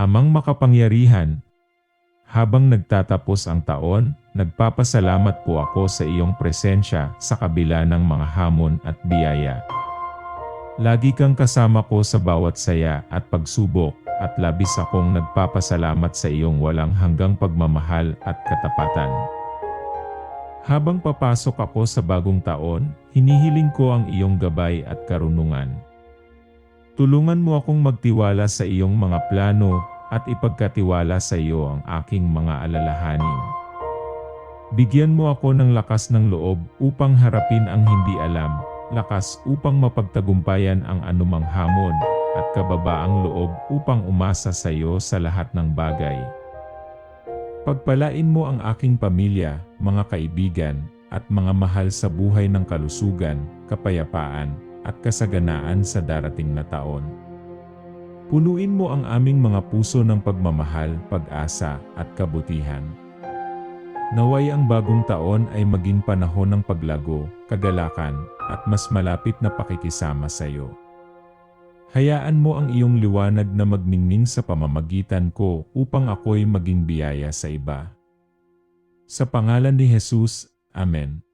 Amang makapangyarihan, habang nagtatapos ang taon, nagpapasalamat po ako sa iyong presensya sa kabila ng mga hamon at biyaya. Lagi kang kasama ko sa bawat saya at pagsubok at labis akong nagpapasalamat sa iyong walang hanggang pagmamahal at katapatan. Habang papasok ako sa bagong taon, hinihiling ko ang iyong gabay at karunungan. Tulungan mo akong magtiwala sa iyong mga plano at ipagkatiwala sa iyo ang aking mga alalahanin. Bigyan mo ako ng lakas ng loob upang harapin ang hindi alam, lakas upang mapagtagumpayan ang anumang hamon, at kababaang loob upang umasa sa iyo sa lahat ng bagay. Pagpalain mo ang aking pamilya, mga kaibigan, at mga mahal sa buhay ng kalusugan, kapayapaan, at kasaganaan sa darating na taon. Punuin mo ang aming mga puso ng pagmamahal, pag-asa, at kabutihan. Naway ang bagong taon ay maging panahon ng paglago, kagalakan, at mas malapit na pakikisama sa iyo. Hayaan mo ang iyong liwanag na magningning sa pamamagitan ko upang ako'y maging biyaya sa iba. Sa pangalan ni Jesus, Amen.